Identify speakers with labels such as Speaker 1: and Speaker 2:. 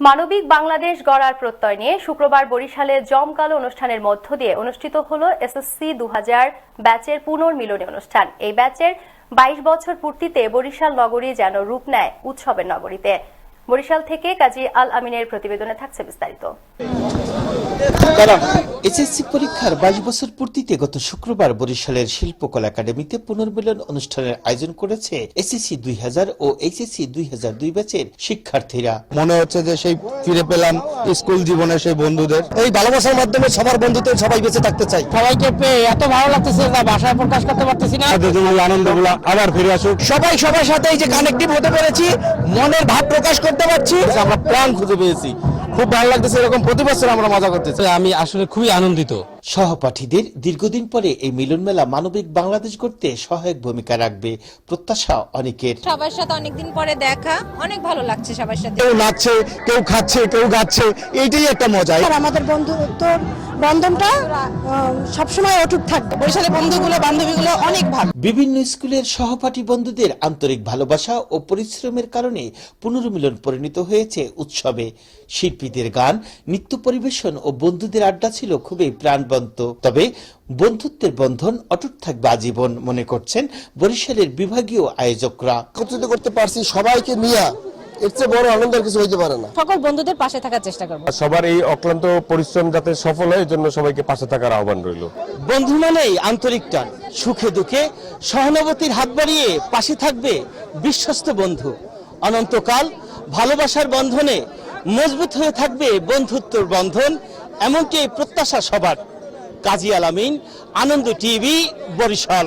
Speaker 1: মানবিক বাংলাদেশ গড়ার প্রত্যয় নিয়ে শুক্রবার বরিশালে জমকালো অনুষ্ঠানের মধ্য দিয়ে অনুষ্ঠিত হল এসএসসি দু হাজার ব্যাচের পুনর্মিলনী অনুষ্ঠান। এই ব্যাচের বাইশ বছর পূর্তিতে বরিশাল নগরী যেন রূপ নেয় উৎসবের নগরীতে। বরিশাল থেকে কাজী আল আমিনের প্রতিবেদনে থাকছে বিস্তারিত।
Speaker 2: এসএসসি পরীক্ষার বাইশ বছর পূর্তিতে গত শুক্রবার বরিশালের শিল্পকলা একাডেমিতে পুনর্মিলন অনুষ্ঠানের আয়োজন করেছে এসএসসি দুই হাজার ও এইচএসসি দুই হাজার দুই ব্যাচের শিক্ষার্থীরা।
Speaker 3: মনে হচ্ছে যে সেই ফিরে পেলাম স্কুল জীবনে সেই বন্ধুদের। এই ভালোবাসার মাধ্যমে সবার বন্ধুতে সবাই বেঁচে থাকতে চাই
Speaker 4: সবাইকে পেয়ে এত ভালো লাগতেছে যা ভাষায় প্রকাশ করতে পারতেছি না।
Speaker 3: আনন্দগুলো আবার ফিরে আসুক। সবাই সবার সাথে এই যে কানেক্টিভ হতে পেরেছি মনের ভাব প্রকাশ করতে পারছি। আমরা প্রাণ খুঁজে পেয়েছি। খুব ভালো লাগতেছে এরকম প্রতি বছর আমরা মজা করতেছি।
Speaker 4: আমি আসলে খুবই আনন্দিত।
Speaker 2: সহপাঠীদের দীর্ঘদিন পরে এই মিলন মেলা মানবিক বাংলাদেশ করতে সহায়ক ভূমিকা রাখবে প্রত্যাশা অনেকের।
Speaker 5: সবার সাথে অনেকদিন পরে দেখা অনেক ভালো লাগছে সবার সাথে।
Speaker 3: কেউ নাচছে কেউ খাচ্ছে কেউ গাচ্ছে এইটাই একটা মজা।
Speaker 6: আর আমাদের বন্ধুত্বর বন্ধনটা আহ, সবসময় অটুট থাকবে।
Speaker 5: বরিশালের বন্ধুগুলো বান্ধবীগুলো অনেক ভালো।
Speaker 2: বিভিন্ন স্কুলের সহপাঠী বন্ধুদের আন্তরিক ভালোবাসা ও পরিশ্রমের কারণে পুনর্মিলন পরিণত হয়েছে উৎসবে। শিল্পীদের গান, নৃত্য পরিবেশন ও বন্ধুদের আড্ডা ছিল খুবই প্রাণবন্ত। তবে বন্ধুত্বের বন্ধন অটুট থাকবে আজীবন, মনে করছেন বরিশালের বিভাগীয় আয়োজকরা।
Speaker 3: করতে পারছি সবাইকে নিয়ে। এর চেয়ে বড় আনন্দের কিছু হইতে পারে না।
Speaker 5: সকল বন্ধুদের পাশে থাকার চেষ্টা করব।
Speaker 7: সবার এই অক্লান্ত পরিশ্রম যাতে সফল হয় এর সবাইকে পাশে থাকার আহ্বান রইল।
Speaker 2: বন্ধু মানেই আন্তরিক টান সুখে দুঃখে সহানুভূতির হাত বাড়িয়ে পাশে থাকবে বিশ্বস্ত বন্ধু। অনন্তকাল ভালোবাসার বন্ধনে মজবুত হয়ে থাকবে বন্ধুত্বর বন্ধন এমনকি প্রত্যাশা সবার। কাজী আলামিন আনন্দ টিভি বরিশাল।